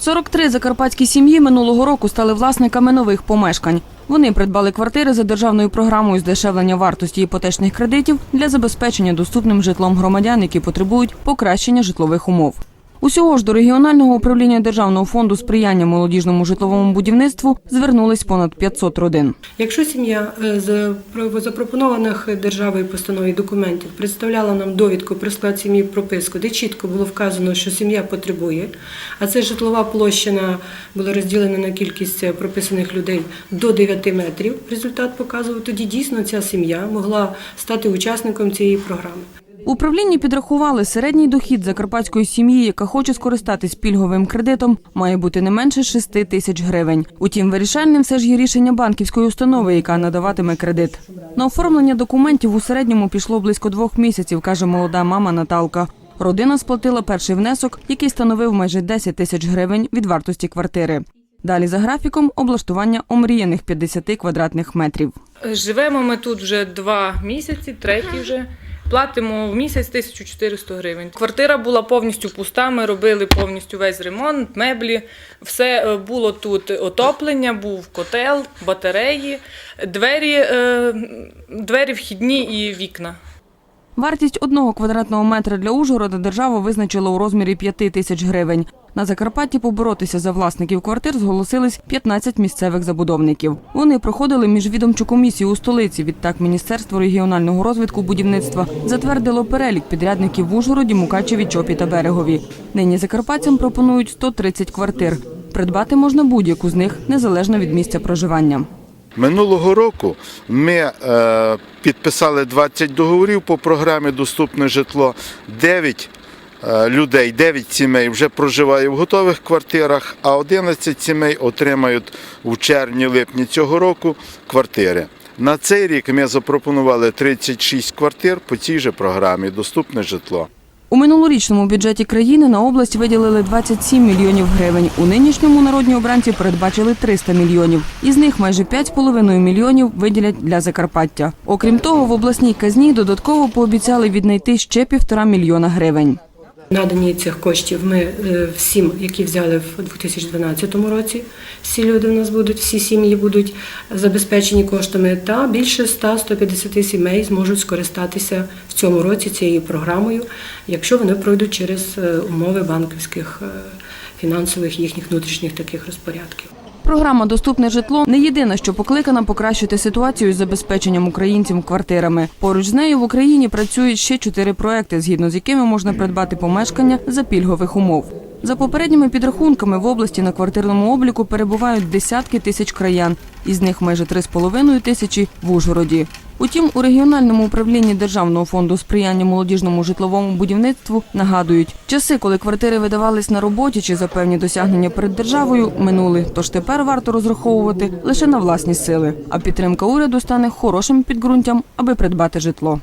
43 закарпатські сім'ї минулого року стали власниками нових помешкань. Вони придбали квартири за державною програмою здешевлення вартості іпотечних кредитів для забезпечення доступним житлом громадян, які потребують покращення житлових умов. Усього ж до регіонального управління Державного фонду сприяння молодіжному житловому будівництву звернулись понад 500 родин. Якщо сім'я е, з про- запропонованих державою постанові документів представляла нам довідку про склад сім'ї прописку, де чітко було вказано, що сім'я потребує, а це житлова площина була розділена на кількість е, прописаних людей до 9 метрів. Результат показував, тоді дійсно ця сім'я могла стати учасником цієї програми. Управлінні підрахували середній дохід закарпатської сім'ї, яка хоче скористатись пільговим кредитом, має бути не менше 6 тисяч гривень. Утім, вирішальним все ж є рішення банківської установи, яка надаватиме кредит. На оформлення документів у середньому пішло близько двох місяців, каже молода мама Наталка. Родина сплатила перший внесок, який становив майже 10 тисяч гривень від вартості квартири. Далі за графіком облаштування омріяних 50 квадратних метрів. Живемо ми тут вже два місяці, третій вже. Платимо в місяць 1400 гривень. Квартира була повністю пуста. Ми робили повністю весь ремонт, меблі. Все е, було тут отоплення, був котел, батареї, двері, е, двері вхідні і вікна. Вартість одного квадратного метра для Ужгорода держава визначила у розмірі 5 тисяч гривень. На Закарпатті поборотися за власників квартир зголосились 15 місцевих забудовників. Вони проходили міжвідомчу комісію у столиці. Відтак Міністерство регіонального розвитку будівництва затвердило перелік підрядників в Ужгороді, Мукачеві, Чопі та Берегові. Нині закарпатцям пропонують 130 квартир. Придбати можна будь-яку з них незалежно від місця проживання. Минулого року ми е, підписали 20 договорів по програмі Доступне житло. 9 е, людей, 9 сімей вже проживає в готових квартирах, а 11 сімей отримають у червні-липні цього року квартири. На цей рік ми запропонували 36 квартир по цій же програмі Доступне житло. У минулорічному бюджеті країни на область виділили 27 мільйонів гривень. У нинішньому народні обранці передбачили 300 мільйонів. Із них майже 5,5 мільйонів виділять для Закарпаття. Окрім того, в обласній казні додатково пообіцяли віднайти ще півтора мільйона гривень. Надані цих коштів ми е, всім, які взяли в 2012 році. Всі люди в нас будуть, всі сім'ї будуть забезпечені коштами, та більше 100-150 сімей зможуть скористатися в цьому році цією програмою, якщо вони пройдуть через е, умови банківських е, фінансових їхніх внутрішніх таких розпорядків. Програма Доступне житло не єдина, що покликана покращити ситуацію з забезпеченням українців квартирами. Поруч з нею в Україні працюють ще чотири проекти, згідно з якими можна придбати помешкання за пільгових умов. За попередніми підрахунками в області на квартирному обліку перебувають десятки тисяч краян, із них майже 3,5 тисячі в Ужгороді. Утім, у регіональному управлінні Державного фонду сприяння молодіжному житловому будівництву нагадують, часи, коли квартири видавались на роботі чи за певні досягнення перед державою, минули. Тож тепер варто розраховувати лише на власні сили. А підтримка уряду стане хорошим підґрунтям, аби придбати житло.